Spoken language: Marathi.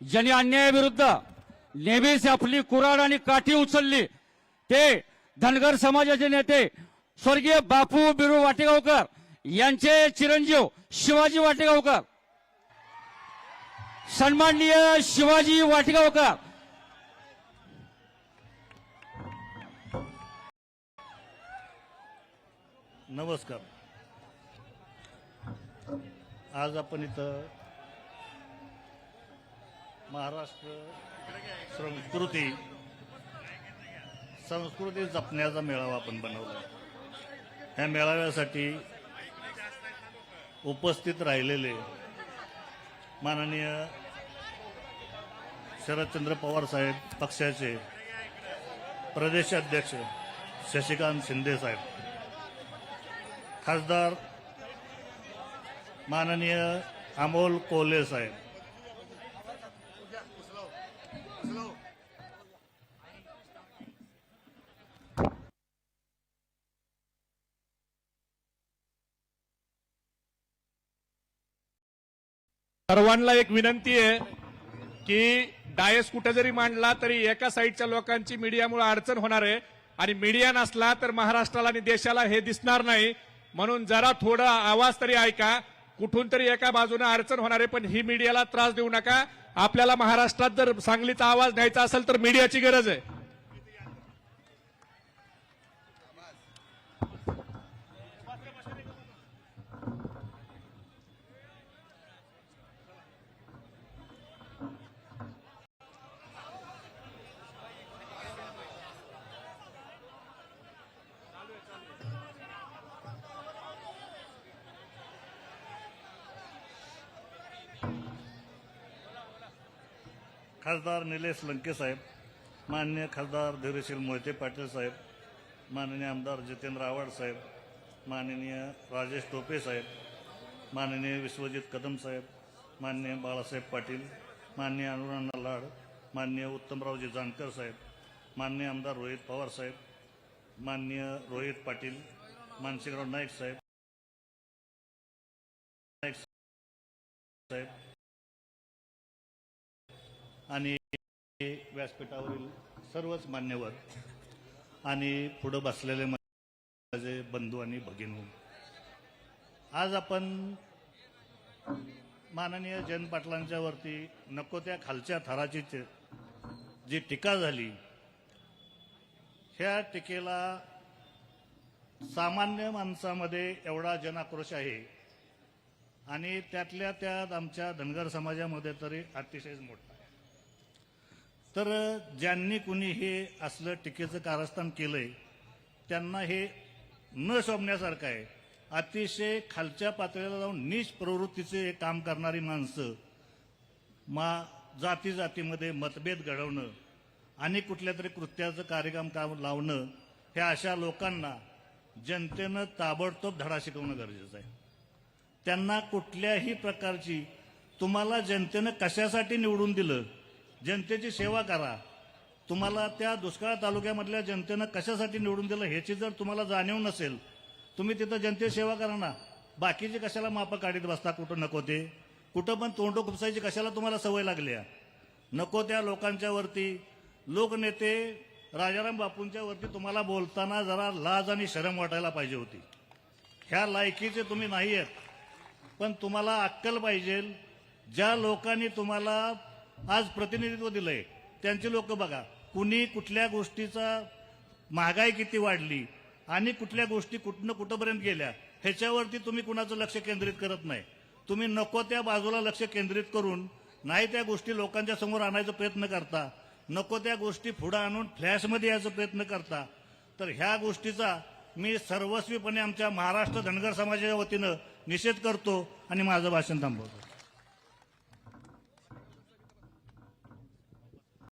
ज्यांनी अन्यायाविरुद्ध नेहमीच आपली कुराड आणि काठी उचलली ते धनगर समाजाचे नेते स्वर्गीय बापू बिरू वाटेगावकर यांचे चिरंजीव शिवाजी वाटेगावकर. सन्माननीय शिवाजी वाटेगावकर. नमस्कार. आज आपण इथं महाराष्ट्र संस्कृती संस्कृती जपण्याचा मेळावा आपण बनवला. ह्या मेळाव्यासाठी उपस्थित राहिलेले माननीय शरदचंद्र पवार साहेब पक्षाचे प्रदेशाध्यक्ष शशिकांत शिंदे साहेब खासदार माननीय अमोल कोल्हे साहेब सर्वांना एक विनंती आहे की डायस कुठे जरी मांडला तरी एका साईडच्या लोकांची मीडियामुळे अडचण होणार आहे. आणि मीडिया नसला तर महाराष्ट्राला आणि देशाला हे दिसणार नाही. म्हणून जरा थोडा आवाज तरी ऐका. कुठून तरी एका बाजूने अडचण होणार आहे पण ही मीडियाला त्रास देऊ नका. आपल्याला महाराष्ट्रात जर सांगलीचा आवाज द्यायचा असेल तर मीडियाची गरज आहे. खासदार निलेश लंके साहेब माननीय खासदार धीरशील मोहिते पाटील साहेब माननीय आमदार जितेंद्र आव्हाड साहेब माननीय राजेश टोपे साहेब माननीय विश्वजित कदम साहेब माननीय बाळासाहेब पाटील माननीय अनुराणा लाड माननीय उत्तमरावजी जानकर साहेब माननीय आमदार रोहित पवार साहेब माननीय रोहित पाटील मानसिंगराव नाईक साहेब नाईक साहेब आणि व्यासपीठावरील सर्वच मान्यवर आणि पुढं बसलेले माझे बंधू आणि भगिनी. आज आपण माननीय जयंत पाटलांच्या वरती नको त्या खालच्या थराची जी टीका झाली ह्या टीकेला सामान्य माणसामध्ये एवढा जनाक्रोश आहे आणि त्यातल्या त्यात आमच्या धनगर समाजामध्ये तरी अतिशय मोठा तर ज्यांनी कुणी हे असलं टीकेचं कारस्थान केलंय त्यांना हे न शोभण्यासारखं आहे. अतिशय खालच्या पातळीला जाऊन नीच प्रवृत्तीचे हे काम करणारी माणसं मा जाती जातीमध्ये मतभेद घडवणं आणि कुठल्या तरी कृत्याचं कार्यक्रम काम लावणं हे अशा लोकांना जनतेनं ताबडतोब धडा शिकवणं गरजेचं आहे. त्यांना कुठल्याही प्रकारची तुम्हाला जनतेनं कशासाठी निवडून दिलं जनतेची सेवा करा. तुम्हाला त्या दुष्काळ तालुक्यामधल्या जनतेनं कशासाठी निवडून दिलं ह्याची जर तुम्हाला जाणीव नसेल तुम्ही तिथं जनतेची सेवा करा ना. बाकीचे कशाला मापं काढीत बसता? कुठं नको ते? कुठं पण तोंड खुपसायची कशाला तुम्हाला सवय लागली आहे? नको त्या लोकांच्यावरती लोकनेते राजाराम बापूंच्या वरती तुम्हाला बोलताना जरा लाज आणि शरम वाटायला पाहिजे होती. ह्या लायकीचे तुम्ही नाही आहेत पण तुम्हाला अक्कल पाहिजे ज्या लोकांनी तुम्हाला आज प्रतिनिधित्व दिलंय. त्यांचे लोक बघा कुणी कुठल्या गोष्टीचा महागाई किती वाढली आणि कुठल्या गोष्टी कुठनं कुठंपर्यंत गेल्या ह्याच्यावरती तुम्ही कुणाचं लक्ष केंद्रित करत नाही. तुम्ही नको त्या बाजूला लक्ष केंद्रित करून नाही त्या गोष्टी लोकांच्या समोर आणायचा प्रयत्न करता नको त्या गोष्टी पुढं आणून फ्लॅशमध्ये यायचा प्रयत्न करता. तर ह्या गोष्टीचा मी सर्वस्वीपणे आमच्या महाराष्ट्र धनगर समाजाच्या वतीनं निषेध करतो आणि माझं भाषण थांबवतो.